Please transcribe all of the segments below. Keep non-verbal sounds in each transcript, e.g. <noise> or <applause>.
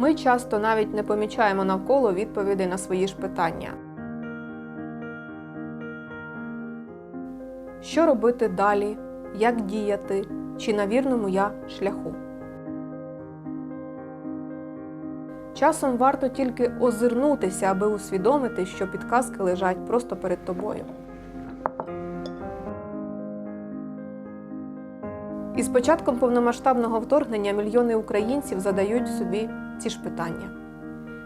Ми часто навіть не помічаємо навколо відповідей на свої ж питання. Що робити далі? Як діяти? Чи на вірному я шляху? Часом варто тільки озирнутися, аби усвідомити, що підказки лежать просто перед тобою. Із початком повномасштабного вторгнення мільйони українців задають собі ці ж питання.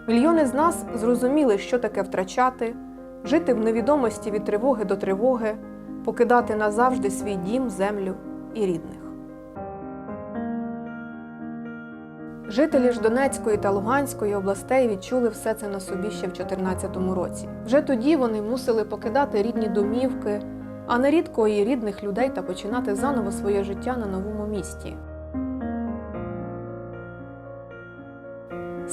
Мільйони з нас зрозуміли, що таке втрачати, жити в невідомості від тривоги до тривоги, покидати назавжди свій дім, землю і рідних. Жителі ж Донецької та Луганської областей відчули все це на собі ще в 2014 році. Вже тоді вони мусили покидати рідні домівки, а нерідко і рідних людей та починати заново своє життя на новому місті.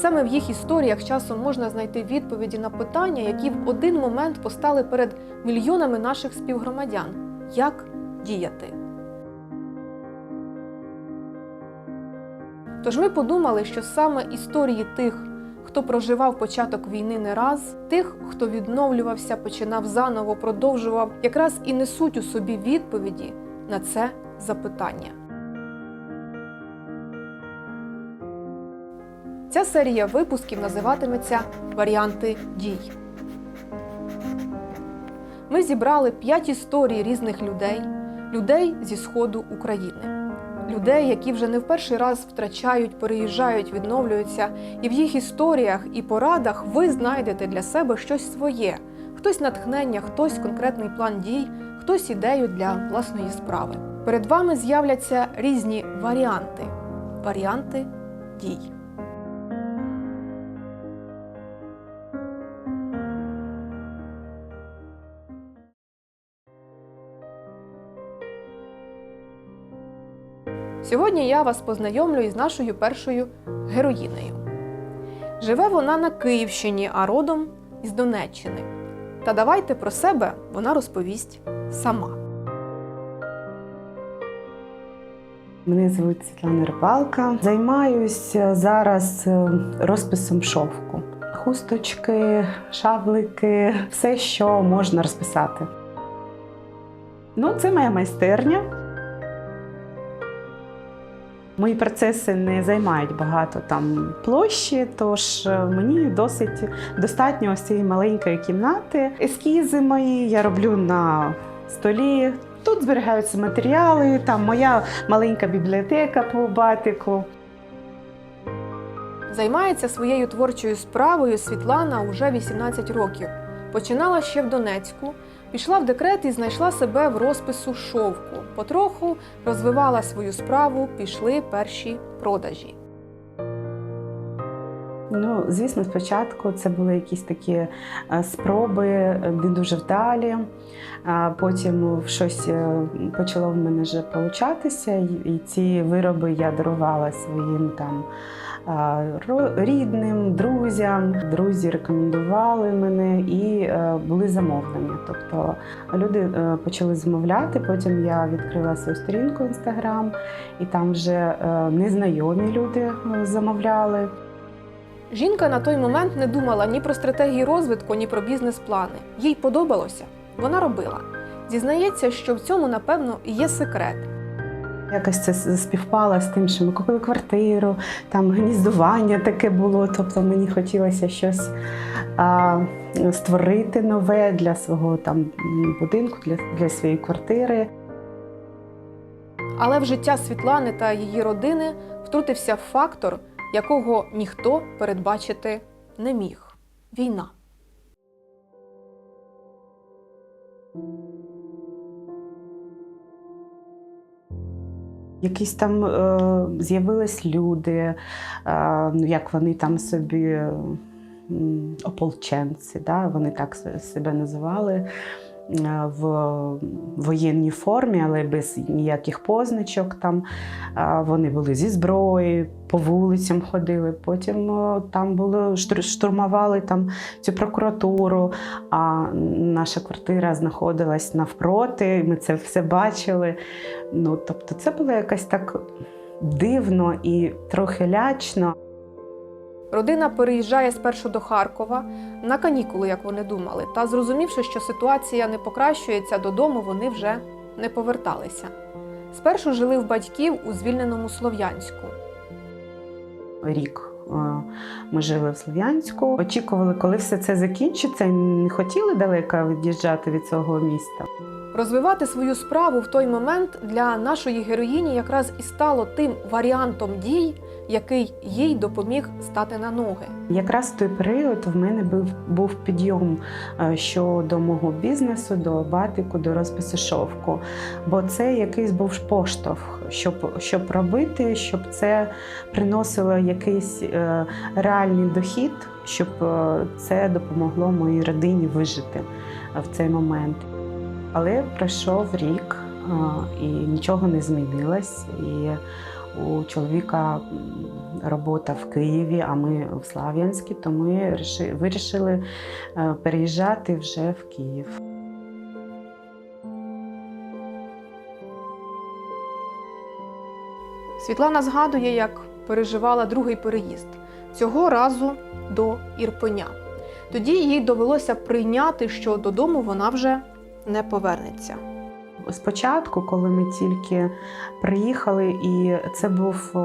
Саме в їх історіях часом можна знайти відповіді на питання, які в один момент постали перед мільйонами наших співгромадян: як діяти? Тож ми подумали, що саме історії тих, хто проживав початок війни не раз, тих, хто відновлювався, починав заново, продовжував, якраз і несуть у собі відповіді на це запитання. Ця серія випусків називатиметься Варіанти дій. Ми зібрали п'ять історій різних людей, людей зі сходу України, людей, які вже не в перший раз втрачають, переїжджають, відновлюються, і в їх історіях і порадах ви знайдете для себе щось своє: хтось натхнення, хтось конкретний план дій, хтось ідею для власної справи. Перед вами з'являться різні варіанти. Варіанти дій. Сьогодні я вас познайомлю із нашою першою героїнею. Живе вона на Київщині, а родом із Донеччини. Та давайте про себе вона розповість сама. Мене звуть Світлана Рибалка. Займаюся зараз е, розписом шовку. Хусточки, шаблики, все, що можна розписати. Ну, це моя майстерня. Мої процеси не займають багато там площі, тож е, мені досить достатньо ось цієї маленької кімнати. Ескізи мої я роблю на столі. Тут зберігаються матеріали, там моя маленька бібліотека по батику. Займається своєю творчою справою Світлана уже 18 років. Починала ще в Донецьку, пішла в декрет і знайшла себе в розпису шовку. Потроху розвивала свою справу, пішли перші продажі. Ну, звісно, спочатку це були якісь такі е, спроби, не дуже вдалі. Потім щось е, почало в мене вже получатися, і- ці вироби я дарувала своїм там рідним, друзям. Друзі рекомендували мене і е, були замовлення. Тобто люди е, почали замовляти. Потім я відкрила свою сторінку інстаграм, і там вже е, незнайомі люди замовляли. Жінка на той момент не думала ні про стратегії розвитку, ні про бізнес-плани. Їй подобалося, вона робила. Зізнається, що в цьому, напевно, є секрет. Якось це співпало з тим, що ми купили квартиру, там гніздування таке було. Тобто мені хотілося щось а, створити нове для свого там будинку, для, для своєї квартири. Але в життя Світлани та її родини втрутився фактор, якого ніхто передбачити не міг війна. Якісь там е, з'явились люди, е, ну як вони там собі е, ополченці, да? вони так себе називали в воєнній формі, але без ніяких позначок. Там вони були зі зброєю, по вулицям ходили. Потім там було штурмували там цю прокуратуру. А наша квартира знаходилась навпроти. Ми це все бачили. Ну, тобто, це було якось так дивно і трохи лячно. Родина переїжджає спершу до Харкова на канікули, як вони думали, та зрозумівши, що ситуація не покращується, додому вони вже не поверталися. Спершу жили в батьків у звільненому Слов'янську. Рік е, ми жили в Слов'янську. Очікували, коли все це закінчиться, і не хотіли далеко від'їжджати від цього міста. Розвивати свою справу в той момент для нашої героїні якраз і стало тим варіантом дій, який їй допоміг стати на ноги. Якраз в той період в мене був, був підйом е, щодо мого бізнесу, до батику, до розпису шовку. Бо це якийсь був поштовх, щоб, щоб робити, щоб це приносило якийсь е, реальний дохід, щоб е, це допомогло моїй родині вижити в цей момент. Але пройшов рік е, і нічого не змінилось. І у чоловіка робота в Києві, а ми в Слав'янській, то ми вирішили е, переїжджати вже в Київ. Світлана згадує, як переживала другий переїзд цього разу до Ірпеня. Тоді їй довелося прийняти, що додому вона вже не повернеться. Спочатку, коли ми тільки приїхали, і це був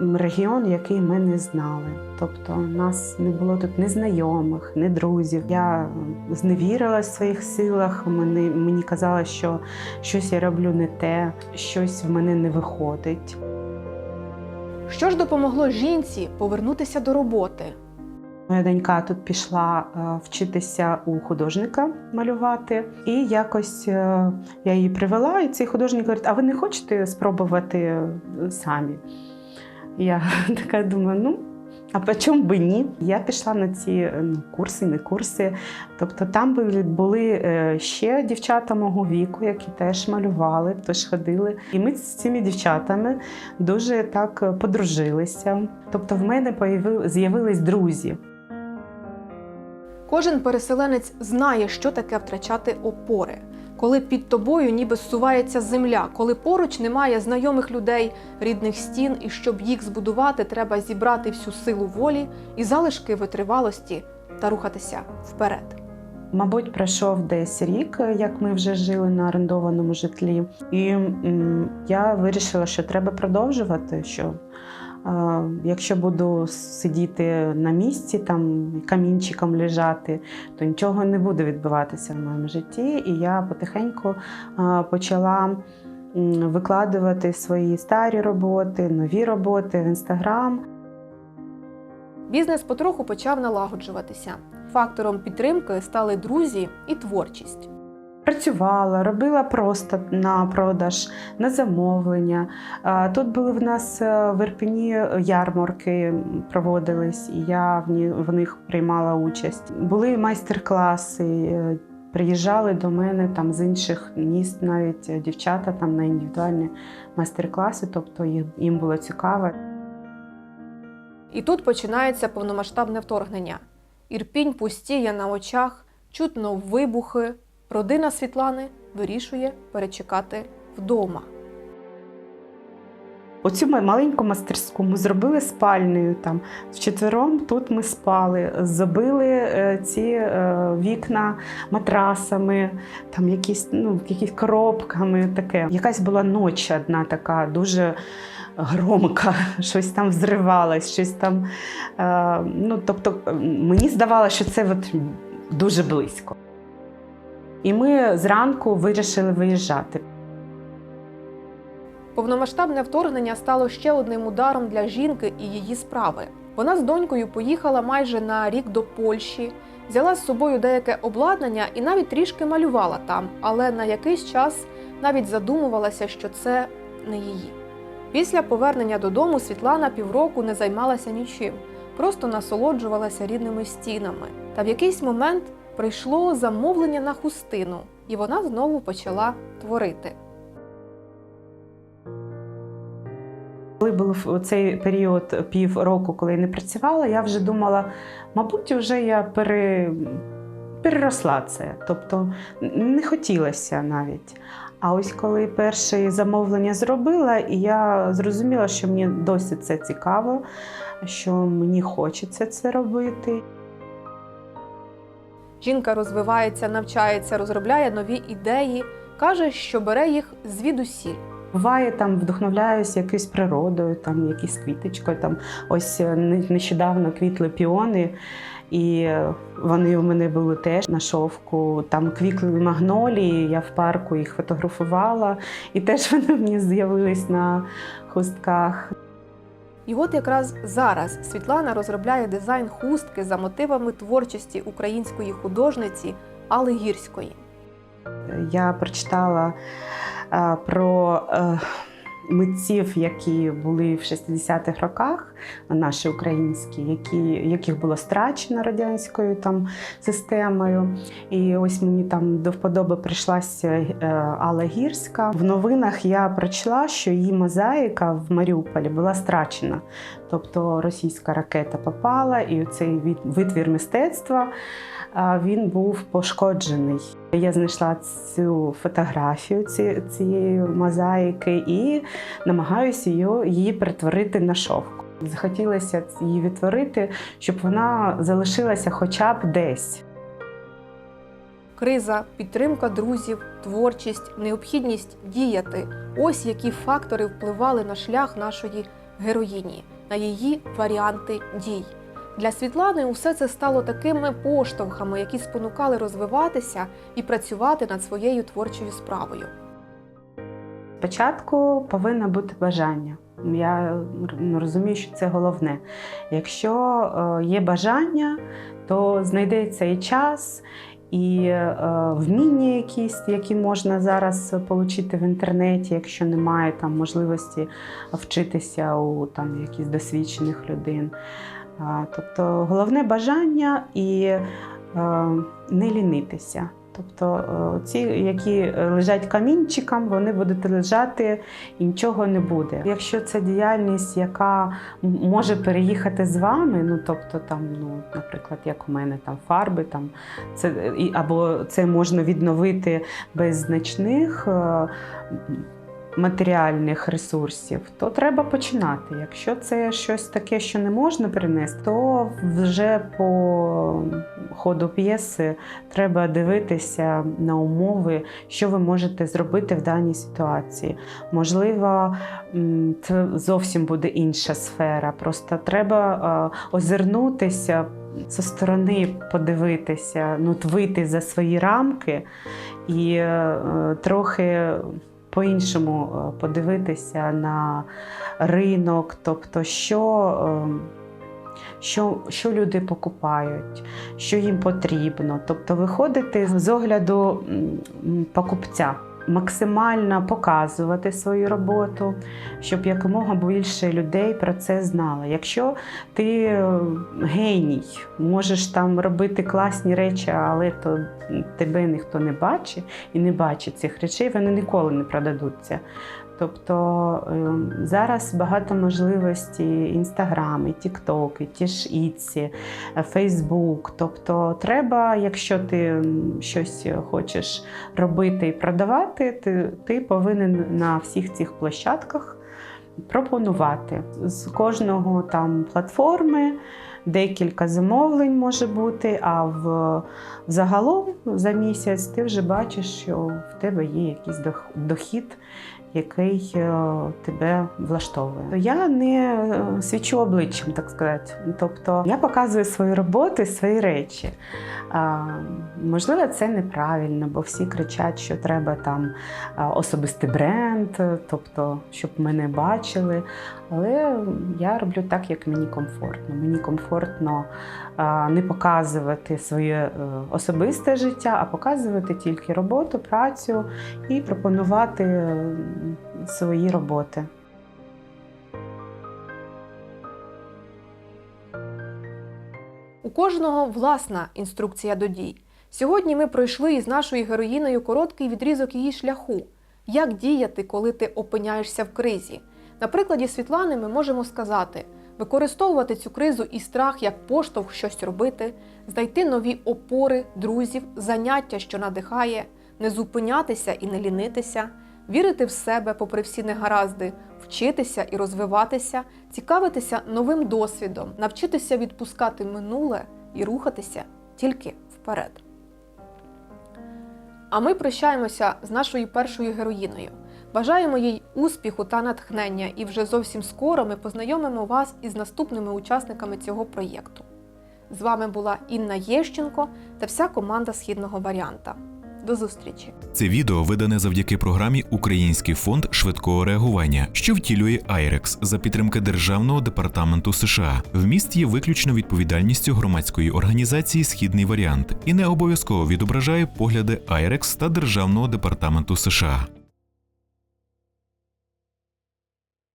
регіон, який ми не знали. Тобто, у нас не було тут ні знайомих, ні друзів. Я зневірилась в своїх силах. Мені, мені казали, що щось я роблю не те, щось в мене не виходить. Що ж допомогло жінці повернутися до роботи? Моя донька тут пішла е, вчитися у художника малювати, і якось е, я її привела, і цей художник говорить: а ви не хочете спробувати е, самі? Я <laughs> така думаю, ну. А по чому би ні? Я пішла на ці ну, курси, не курси. Тобто там були, ще дівчата мого віку, які теж малювали, теж ходили. І ми з цими дівчатами дуже так подружилися. Тобто в мене появи- з'явились друзі. Кожен переселенець знає, що таке втрачати опори, коли під тобою ніби зсувається земля, коли поруч немає знайомих людей, рідних стін, і щоб їх збудувати, треба зібрати всю силу волі і залишки витривалості та рухатися вперед. Мабуть, пройшов десь рік, як ми вже жили на орендованому житлі, і я вирішила, що треба продовжувати. Що якщо буду сидіти на місці, там камінчиком лежати, то нічого не буде відбуватися в моєму житті. І я потихеньку почала викладувати свої старі роботи, нові роботи в інстаграм. Бізнес потроху почав налагоджуватися. Фактором підтримки стали друзі і творчість. Працювала, робила просто на продаж, на замовлення. Тут були в нас е, в Ірпені ярмарки проводились, і я в них приймала участь. Були майстер-класи. е, Приїжджали до мене там з інших міст, навіть е, дівчата там на індивідуальні майстер-класи, тобто їм було цікаво. І тут починається повномасштабне вторгнення. Ірпінь пустіє на очах, чутно вибухи. Родина Світлани вирішує перечекати вдома. Оцю ма- маленьку мастерську ми зробили спальнею. Там вчетвером тут ми спали, забили е, ці е, вікна матрасами, там якісь, ну, якісь коробками. Таке. Якась була ніч одна така, дуже громка, <laughs> щось там взривалось, щось там. Е, ну, тобто, мені здавалося, що це от дуже близько. І ми зранку вирішили виїжджати. Повномасштабне вторгнення стало ще одним ударом для жінки і її справи. Вона з донькою поїхала майже на рік до Польщі, взяла з собою деяке обладнання і навіть трішки малювала там, але на якийсь час навіть задумувалася, що це не її. Після повернення додому Світлана півроку не займалася нічим, просто насолоджувалася рідними стінами. Та в якийсь момент прийшло замовлення на хустину, і вона знову почала творити. Коли був цей період півроку, коли я не працювала, я вже думала, мабуть, вже я пере... переросла це. Тобто не хотілося навіть. А ось коли перше замовлення зробила, і я зрозуміла, що мені досі це цікаво, що мені хочеться це робити. Жінка розвивається, навчається, розробляє нові ідеї, каже, що бере їх звідусіль. Буває, там вдохновляюся якоюсь природою, там якісь квіточкою. Там ось е, не- нещодавно квітли піони, і е, вони у мене були теж на шовку. Там квітли магнолії, я в парку їх фотографувала, і теж <laughs> вони мені з'явились на хустках. І от якраз зараз Світлана розробляє дизайн хустки за мотивами творчості української художниці Алли Гірської. Я прочитала е, про е, митців, які були в 60-х роках, наші українські, які, яких було страчено радянською там системою. І ось мені там до вподоби прийшлася е, Алла Гірська. В новинах я прочла, що її мозаїка в Маріуполі була страчена. Тобто російська ракета попала, і цей витвір мистецтва він був пошкоджений. Я знайшла цю фотографію ці- цієї мозаїки і намагаюся її, перетворити на шовк. Захотілося її відтворити, щоб вона залишилася хоча б десь. Криза, підтримка друзів, творчість, необхідність діяти ось які фактори впливали на шлях нашої героїні, на її варіанти дій. Для Світлани усе це стало такими поштовхами, які спонукали розвиватися і працювати над своєю творчою справою. Спочатку повинно бути бажання. Я розумію, що це головне. Якщо е, є бажання, то знайдеться і час, і е, вміння якісь, які можна зараз отримати в інтернеті, якщо немає там можливості вчитися у там якихось досвідчених людей. Тобто головне бажання і е, не лінитися. Тобто е, ці, які лежать камінчиком, вони будуть лежати і нічого не буде. Якщо це діяльність, яка може переїхати з вами, ну тобто там, ну, наприклад, як у мене там фарби, там це або це можна відновити без значних. Матеріальних ресурсів, то треба починати. Якщо це щось таке, що не можна принести, то вже по ходу п'єси треба дивитися на умови, що ви можете зробити в даній ситуації. Можливо, це зовсім буде інша сфера. Просто треба озирнутися зі сторони, подивитися, ну, от вийти за свої рамки і е, трохи. По-іншому е, подивитися на ринок, тобто, що, е, що, що люди покупають, що їм потрібно. Тобто виходити з огляду покупця, максимально показувати свою роботу, щоб якомога більше людей про це знало. Якщо ти е, геній, можеш там робити класні речі, але то тебе ніхто не бачить і не бачить цих речей, вони ніколи не продадуться. Тобто е, зараз багато можливостей Інстаграм, і Тікток, і ті ж Іці, Фейсбук. Тобто, треба, якщо ти щось хочеш робити і продавати, ти, ти повинен на всіх цих площадках пропонувати з кожного там платформи. Декілька замовлень може бути, а в загалом за місяць ти вже бачиш, що в тебе є якийсь дохід, який е, тебе влаштовує. Я не е, свічу обличчям, так сказати. Тобто я показую свою роботу, свої речі. Можливо, це неправильно, бо всі кричать, що треба там особистий бренд, е, тобто, щоб мене бачили. Але я роблю так, як мені комфортно. Мені комфортно не показувати своє е, особисте життя, а показувати тільки роботу, працю і пропонувати е, свої роботи. У кожного власна інструкція до дій. Сьогодні ми пройшли із нашою героїною короткий відрізок її шляху. Як діяти, коли ти опиняєшся в кризі? На прикладі Світлани ми можемо сказати: використовувати цю кризу і страх як поштовх щось робити, знайти нові опори, друзів, заняття, що надихає, не зупинятися і не лінитися, вірити в себе попри всі негаразди, вчитися і розвиватися, цікавитися новим досвідом, навчитися відпускати минуле і рухатися тільки вперед. А ми прощаємося з нашою першою героїною. Бажаємо їй успіху та натхнення, і вже зовсім скоро ми познайомимо вас із наступними учасниками цього проєкту. З вами була Інна Єщенко та вся команда східного варіанта. До зустрічі! Це відео видане завдяки програмі Український фонд швидкого реагування, що втілює IREX за підтримки Державного департаменту США. Вміст є виключно відповідальністю громадської організації Східний варіант і не обов'язково відображає погляди IREX та Державного департаменту США.